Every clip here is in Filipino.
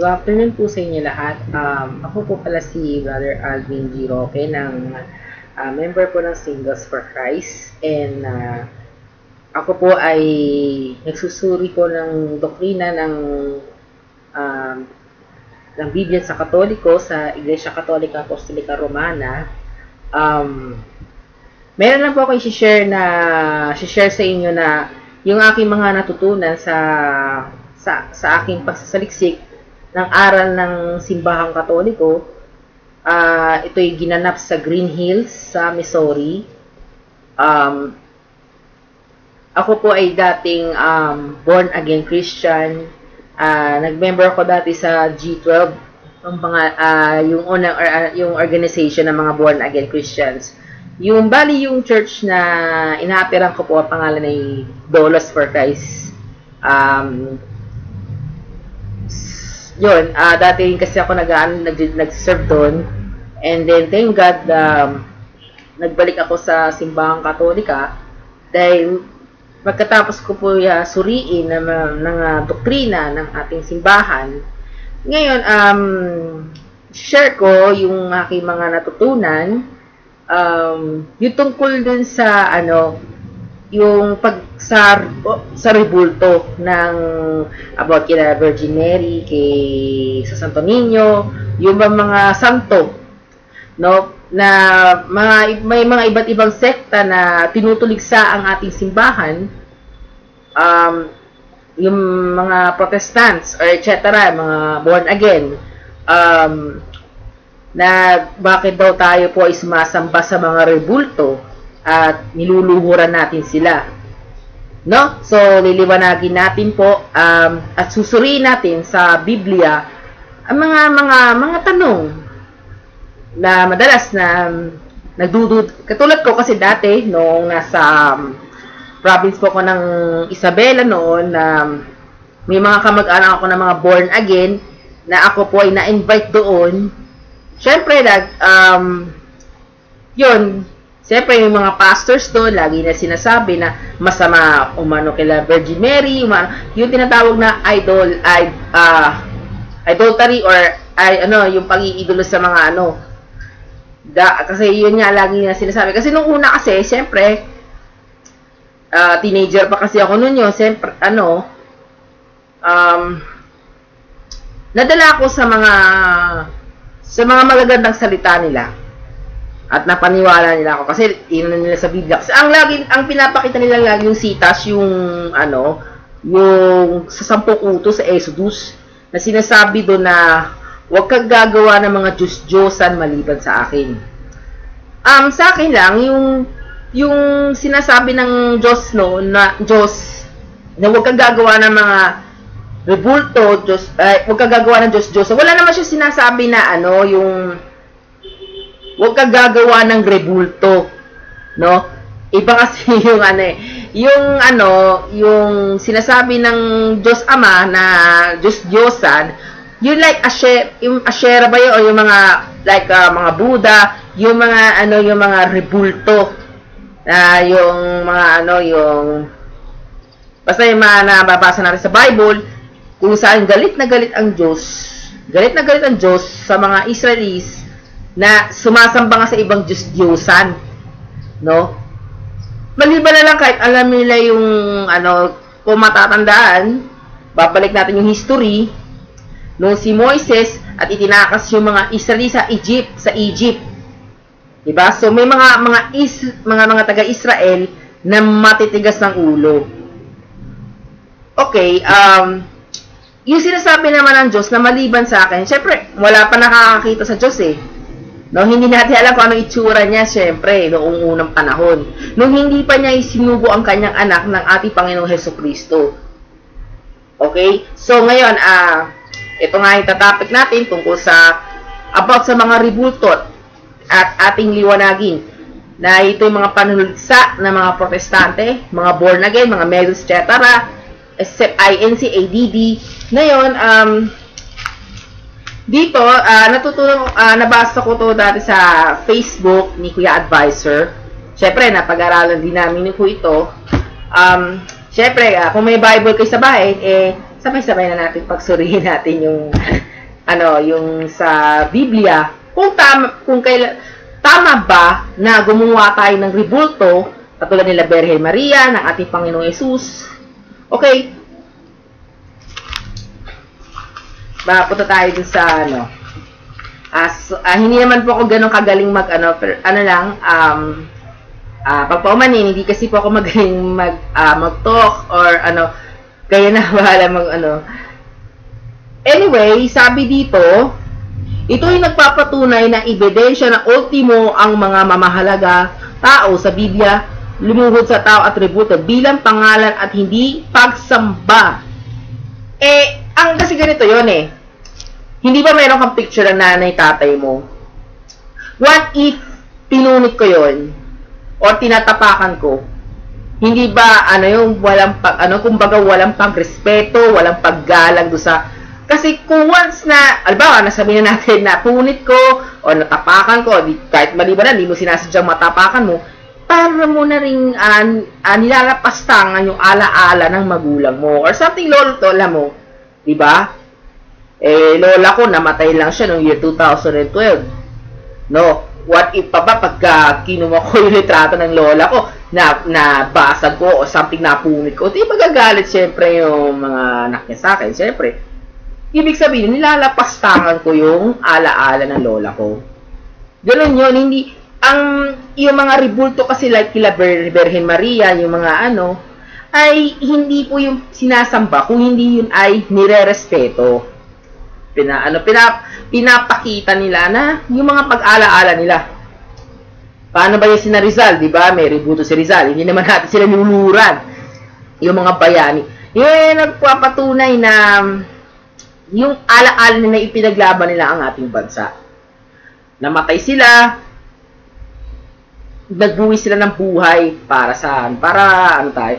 Good afternoon po sa inyo lahat. Um, ako po pala si Brother Alvin G. Roque ng uh, member po ng Singles for Christ. And uh, ako po ay nagsusuri po ng doktrina ng um, ng Biblia sa Katoliko sa Iglesia Katolika Apostolika Romana. Um, meron lang po ako i-share na i-share sa inyo na yung aking mga natutunan sa sa sa aking pagsasaliksik ng aral ng simbahang katoliko. Uh, ito'y ginanap sa Green Hills sa Missouri. Um, ako po ay dating um, born again Christian. Uh, nag-member ako dati sa G12, yung mga uh, yung unang uh, yung organization ng mga born again Christians. Yung bali yung church na inapiran ko po ang pangalan ay Dolos for Christ. Um, yun, uh, dati kasi ako nag, nag, nag-serve doon. And then, thank God, um, nagbalik ako sa simbahang katolika dahil pagkatapos ko po uh, suriin ng, ng uh, doktrina ng ating simbahan, ngayon, um, share ko yung aking mga natutunan, um, yung tungkol dun sa, ano, yung pag sa sa rebulto ng about kina Virgin Mary kay sa Santo Niño yung mga santo no na mga may mga iba't ibang sekta na tinutuligsa ang ating simbahan um yung mga protestants or etc mga born again um na bakit daw tayo po ay sumasamba sa mga rebulto at niluluhuran natin sila. No? So, liliwanagin natin po um, at susuriin natin sa Biblia ang mga mga mga tanong na madalas na um, nagdudud katulad ko kasi dati noong nasa um, province po ko ng Isabela noon na um, may mga kamag-anak ako na mga born again na ako po ay na-invite doon. Syempre, nag, um, yun, Siyempre, yung mga pastors doon, lagi na sinasabi na masama umano kila Virgin Mary, umano, yung tinatawag na idol, I, uh, idolatry or ay, ano, yung pag-iidolo sa mga ano. Da, kasi yun nga lagi na sinasabi. Kasi nung una kasi, siyempre, uh, teenager pa kasi ako noon yun, siyempre, ano, um, nadala ako sa mga sa mga magagandang salita nila at napaniwala nila ako kasi ino nila sa Biblia. Kasi ang lagi ang pinapakita nila lagi yung sitas yung ano yung sa sampung utos sa Exodus na sinasabi doon na huwag kang gagawa ng mga Diyos-Diyosan maliban sa akin. Um, sa akin lang, yung, yung sinasabi ng Diyos, no, na Diyos, na huwag kang gagawa ng mga rebulto, Diyos, eh, huwag kang gagawa ng Diyos-Diyosan. Wala naman siya sinasabi na, ano, yung, Huwag ka gagawa ng rebulto, no? Iba kasi yung ano eh, yung ano, yung sinasabi ng Diyos Ama na Diyos Diyosan, yung like asher, yung ashera ba yun, o yung mga like uh, mga Buddha, yung mga ano, yung mga rebulto, uh, yung mga ano, yung basta yung mga nababasa natin sa Bible, kung saan galit na galit ang Diyos, galit na galit ang Diyos sa mga Israelis na sumasamba nga sa ibang Diyos-Diyosan. No? Maliban na lang kahit alam nila yung, ano, kung matatandaan, babalik natin yung history, nung si Moises at itinakas yung mga Israeli sa Egypt, sa Egypt. Diba? So, may mga, mga, is, mga, mga taga-Israel na matitigas ng ulo. Okay, um, yung sinasabi naman ng Diyos na maliban sa akin, syempre, wala pa nakakakita sa Diyos eh. No, hindi natin alam kung ano itsura niya, syempre, noong unang panahon. Nung hindi pa niya isinugo ang kanyang anak ng ating Panginoong Heso Kristo. Okay? So, ngayon, ah, uh, ito nga yung topic natin tungkol sa, about sa mga rebultot at ating liwanagin na ito yung mga panulsa ng mga protestante, mga born again, mga medals, etc. Except INC, ADD. Ngayon, um, dito, uh, natutunan, uh, nabasa ko to dati sa Facebook ni Kuya Advisor. Siyempre, napag-aralan din namin po ito. Um, Siyempre, uh, kung may Bible kayo sa bahay, eh, sabay-sabay na natin pagsurihin natin yung ano, yung sa Biblia, kung tama, kung kaila, tama ba na gumawa tayo ng rebulto, katulad nila Berhen Maria, ng ating Panginoong Yesus. Okay. Ba, punta tayo dun sa, ano, as, ah, hindi naman po ako ganun kagaling mag, ano, pero, ano lang, um, ah, pagpaumanin, hindi kasi po ako magaling mag, ah, mag-talk or, ano, kaya na bahala mag, ano, Anyway, sabi dito, ito ay nagpapatunay na ebidensya na ultimo ang mga mamahalaga tao sa Biblia lumuhod sa tao atributo bilang pangalan at hindi pagsamba. Eh, ang kasi ganito yon eh. Hindi ba mayroon kang picture ng nanay tatay mo? What if pinunit ko yon or tinatapakan ko? Hindi ba ano yung walang pag ano kumbaga walang pagrespeto, walang paggalang do sa kasi kung once na, albawa, nasabi na natin na punit ko, o natapakan ko, di, kahit mali ba na, hindi mo sinasadyang matapakan mo, para mo na rin uh, uh, nilalapastangan yung alaala ng magulang mo. Or something lolo lola mo. Di ba? Eh, lola ko, namatay lang siya noong year 2012. No? What if pa ba pagka kinuha ko yung litrato ng lola ko, na nabasag ko o something napunit ko, di magagalit syempre yung mga anak niya sa akin, syempre Ibig sabihin, nilalapastangan ko yung alaala ng lola ko. Ganun yun, hindi, ang, yung mga ribulto kasi like kila Virgin Maria, yung mga ano, ay hindi po yung sinasamba, kung hindi yun ay nire-respeto. Pina, ano, pina, pinapakita nila na yung mga pag-alaala nila. Paano ba yung sina Rizal, di ba? May ribulto si Rizal. Hindi naman natin sila niluluran. Yung mga bayani. Yun nagpapatunay na yung alaala na ipinaglaban nila ang ating bansa. Namatay sila, nagbuwi sila ng buhay para saan? Para ano tayo?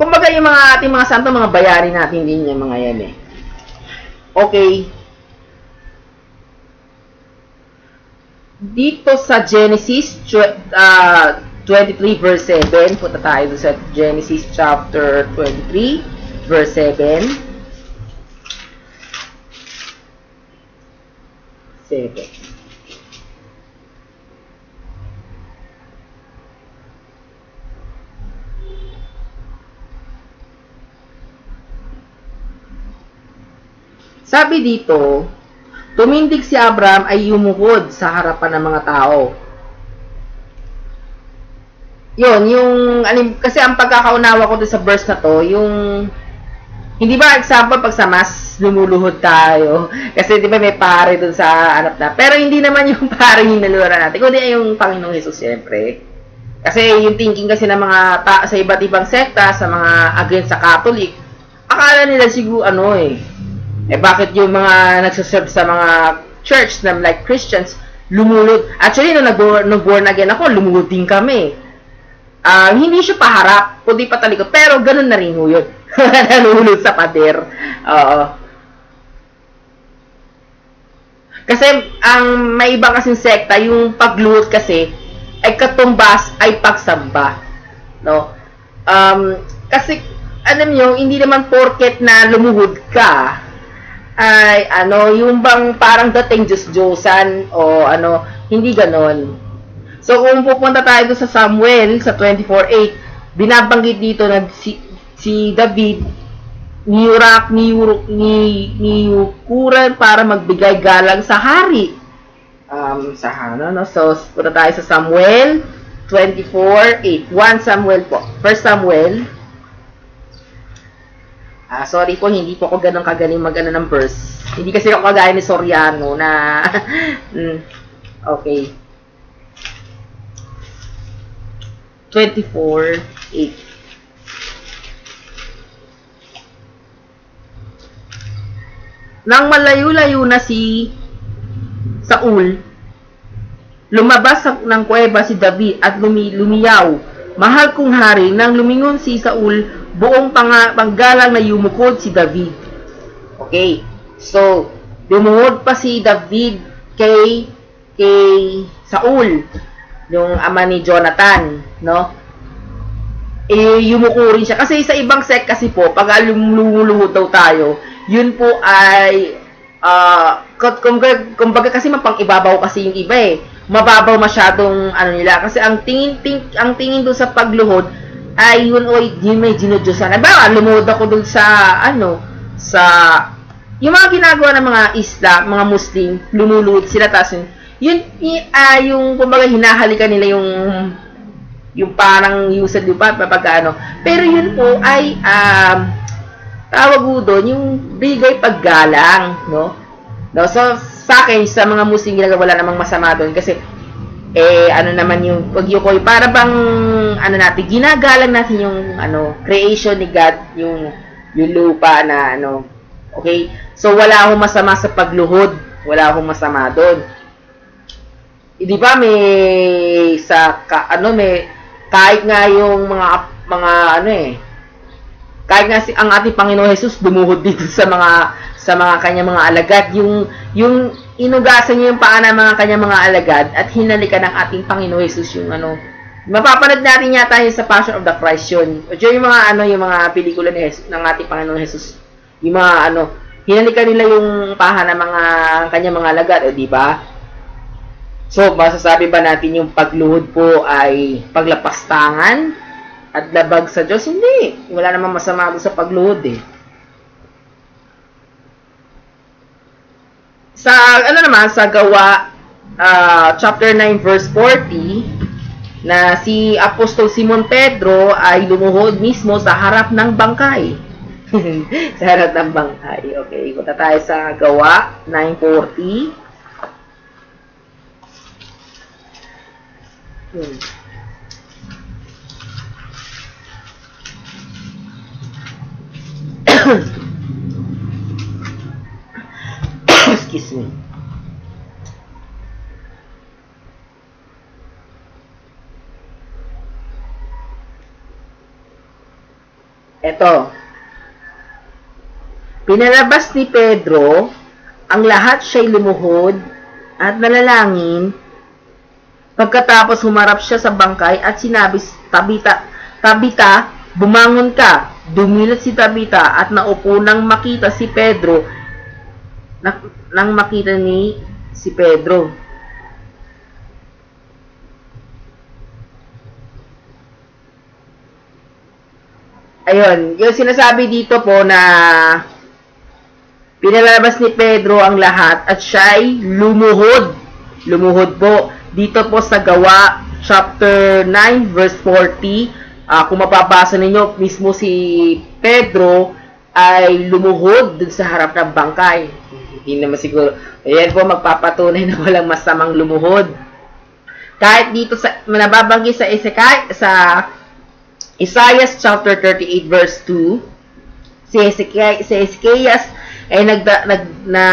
Kumbaga yung mga ating mga santo, mga bayari natin din yung mga yan eh. Okay. Dito sa Genesis uh, 23 verse 7, punta tayo sa Genesis chapter 23 verse 7. 7. Sabi dito, tumindig si Abraham ay yumuhod sa harapan ng mga tao. Yun, yung, kasi ang pagkakaunawa ko sa verse na to, yung hindi ba example pag sa mas lumuluhod tayo? Kasi di ba may pare dun sa anak na. Pero hindi naman yung pare yung nalura natin, kundi ay yung Panginoong Hesus siyempre. Kasi yung thinking kasi ng mga ta- sa iba't ibang sekta, sa mga against sa Catholic, akala nila siguro ano eh. Eh bakit yung mga nagsaserve sa mga church na like Christians, lumulod. Actually, nung nag-born again ako, lumulod din kami. Uh, hindi siya paharap, kundi patalikod. Pero ganun na rin yun. Nalulod sa pader. Oo. Kasi ang may iba kasing sekta, yung pagluhod kasi ay katumbas ay pagsamba. No? Um, kasi alam niyo, hindi naman porket na lumuhod ka ay ano, yung bang parang dating Diyos-Diyosan o ano, hindi ganon. So kung pupunta tayo sa Samuel sa 24:8, binabanggit dito na si si David niyurak niyurok ni niyukuran para magbigay galang sa hari. Um, sa ano, no? So, punta tayo sa Samuel 24:8. 1 Samuel po. 1 Samuel. Ah, sorry po, hindi po ako ganun kagaling mag-ano ng verse. Hindi kasi ako kagaya ni Soriano na mm, okay. 24:8. Nang malayo-layo na si Saul, lumabas ng kuweba si David at lumi, lumiyaw. Mahal kong hari, nang lumingon si Saul, buong pang panggalang na yumukod si David. Okay. So, lumuhod pa si David kay kay Saul, yung ama ni Jonathan, no? Eh, yumuko rin siya. Kasi sa ibang sect kasi po, pag lumuluhod daw tayo, yun po ay ah kung kumbaga kasi mapang ibabaw kasi yung iba eh. Mababaw masyadong ano nila kasi ang tingin ting, ang tingin doon sa pagluhod ay yun oy yun may dinudyosan. Ba, lumuhod ako doon sa ano sa yung mga ginagawa ng mga isla, mga Muslim, lumuluhod sila tapos yun, yun uh, yung kumbaga hinahalikan nila yung yung parang di ba kapag ano. Pero yun po ay um, tawag po doon yung bigay paggalang, no? No, so sa akin sa mga Muslim ginagawa wala namang masama doon kasi eh ano naman yung pagyukoy para bang ano natin ginagalang natin yung ano creation ni God yung yung lupa na ano okay? So wala akong masama sa pagluhod. Wala akong masama doon. Hindi ba may sa ka, ano may kahit nga yung mga mga ano eh kahit nga si ang ating Panginoon Jesus dumuhod dito sa mga sa mga kanya mga alagad. Yung yung inugasan niya yung paa ng mga kanya mga alagad at hinalikan ng ating Panginoon Jesus yung ano mapapanood natin yata yun sa Passion of the Christ yun o yung mga ano yung mga pelikula ni Jesus, ng ating Panginoon Jesus yung mga ano hinalikan nila yung paha ng mga kanya mga alagad o di ba So, masasabi ba natin yung pagluhod po ay paglapastangan at labag sa Diyos? Hindi. Wala namang masama sa pagluhod eh. Sa, ano naman, sa gawa, uh, chapter 9, verse 40, na si Apostol Simon Pedro ay lumuhod mismo sa harap ng bangkay. sa harap ng bangkay. Okay, punta tayo sa gawa 940. Hmm. Excuse me. Ito. Pinalabas ni Pedro ang lahat siya'y lumuhod at nalalangin Pagkatapos humarap siya sa bangkay at sinabi, Tabita, Tabita, bumangon ka. Dumilat si Tabita at naupo nang makita si Pedro. Na, nang makita ni si Pedro. Ayun, yung sinasabi dito po na pinalabas ni Pedro ang lahat at siya ay lumuhod. Lumuhod po dito po sa gawa chapter 9 verse 40 uh, kung mapapasa ninyo mismo si Pedro ay lumuhod sa harap ng bangkay hindi naman siguro ayan po magpapatunay na walang masamang lumuhod kahit dito sa nababanggit sa Ezekiel sa Isaiah chapter 38 verse 2 si Ezekiel si Ezekiel ay nag, nag na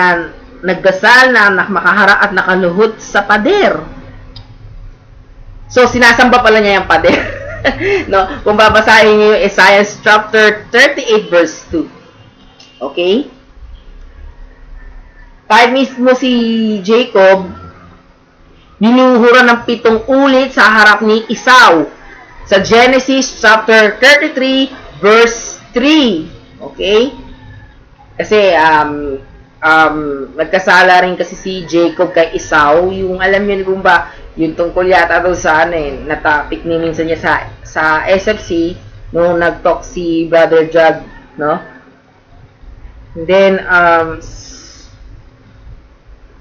nagdasal na makaharap at nakaluhod sa pader So, sinasamba pala niya yung pader. no? Kung babasahin niyo yung Isaiah chapter 38 verse 2. Okay? Kahit mismo si Jacob, ninuhura ng pitong ulit sa harap ni Esau. Sa Genesis chapter 33 verse 3. Okay? Kasi, um, um, nagkasala rin kasi si Jacob kay Esau. Yung, alam niyo kung ba, yung tungkol yata daw sa ano eh, na topic ni minsan niya sa, sa SFC, nung nag-talk si Brother Jug, no? And then, um,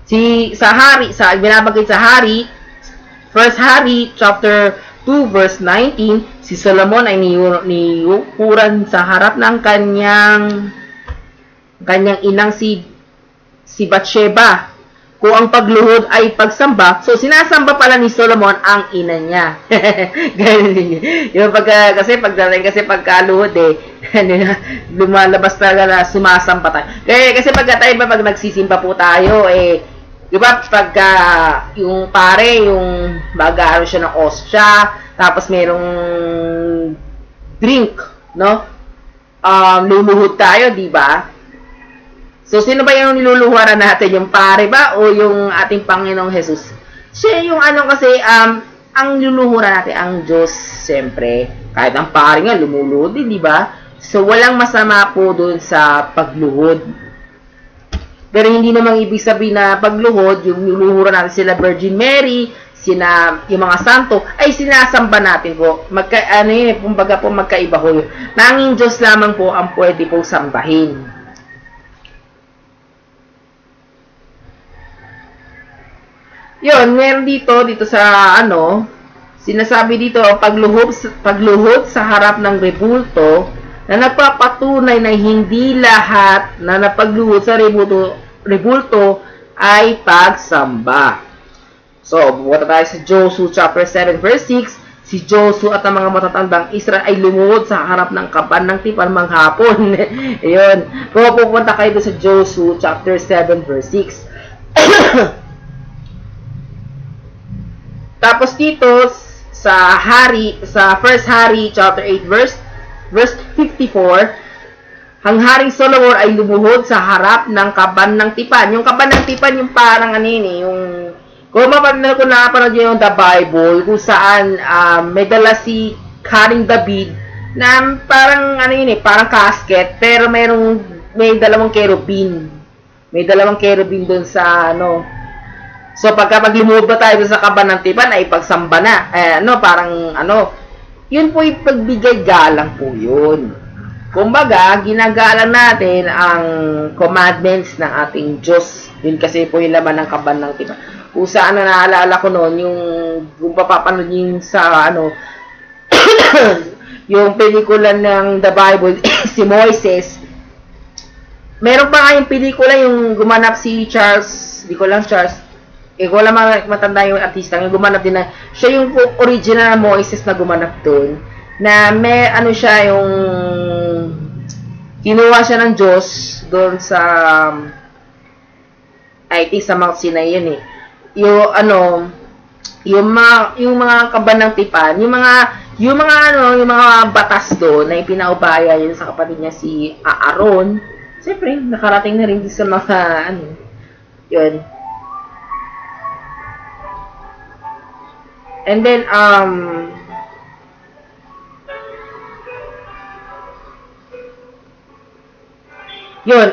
si, sa Hari, sa, binabagay sa Hari, First Hari, chapter 2, verse 19, si Solomon ay niyukuran sa harap ng kanyang kanyang inang si si Bathsheba kung ang pagluhod ay pagsamba, so sinasamba pala ni Solomon ang ina niya. yung pagka, kasi pagdating kasi pagkaluhod eh, ano lumalabas talaga na sumasamba tayo. Kaya, kasi pagka tayo pag nagsisimba po tayo, eh, di ba, pagka yung pare, yung mag siya ng ostya, tapos merong drink, no? Um, luluhod tayo, di ba? So, sino ba yung niluluhuran natin? Yung pare ba o yung ating Panginoong Jesus? Siya yung ano kasi, um, ang niluluhuran natin, ang Diyos, siyempre. Kahit ang pare nga, lumuluhod din, di ba? So, walang masama po dun sa pagluhod. Pero hindi namang ibig sabihin na pagluhod, yung luluhuran natin sila Virgin Mary, sina, yung mga santo, ay sinasamba natin po. Magka, ano yun, kumbaga po magkaiba ho yun. Nanging Diyos lamang po ang pwede po sambahin. Yun, meron dito, dito sa ano, sinasabi dito, pagluhod, pagluhod sa harap ng rebulto, na nagpapatunay na hindi lahat na napagluhod sa rebulto, rebulto ay pagsamba. So, bumunta tayo sa Joshua chapter 7 verse 6. Si Joshua at ang mga matatandang Israel ay lumuhod sa harap ng kaban ng tipan manghapon. Ayun. Kung pupunta kayo sa Joshua chapter 7 verse 6. Tapos dito sa Hari sa First Hari chapter 8 verse verse 54 ang Haring Solomon ay lumuhod sa harap ng kaban ng tipan. Yung kaban ng tipan yung parang ano yun eh, yung kung mapanood ko napanood nyo yung The Bible, kung saan uh, may dala si Karing David na parang ano yun eh, parang casket, pero mayroong may dalawang cherubim. May dalawang cherubim doon sa ano. So pagka maglumuhod ba tayo sa kaban ng tipan ay pagsamba na. Eh, ano, parang ano, yun po yung pagbigay galang po yun. Kumbaga, ginagalang natin ang commandments ng ating Diyos. Yun kasi po yung laman ng kaban ng tipan kung saan na naalala ko noon, yung kung papapanood yung sa ano, yung pelikula ng The Bible, si Moises, meron pa nga yung pelikula yung gumanap si Charles, di ko lang Charles, eh ko lang matanda yung artista, yung gumanap din na, siya yung original na Moises na gumanap doon, na may ano siya yung kinuha siya ng Diyos doon sa I think sa Mount Sinai yun eh yung ano yung mga yung mga kaban ng tipan, yung mga yung mga ano, yung mga batas doon na ipinaubaya yun sa kapatid niya si Aaron. Siyempre, nakarating na rin sa mga ano, yun. And then um yun,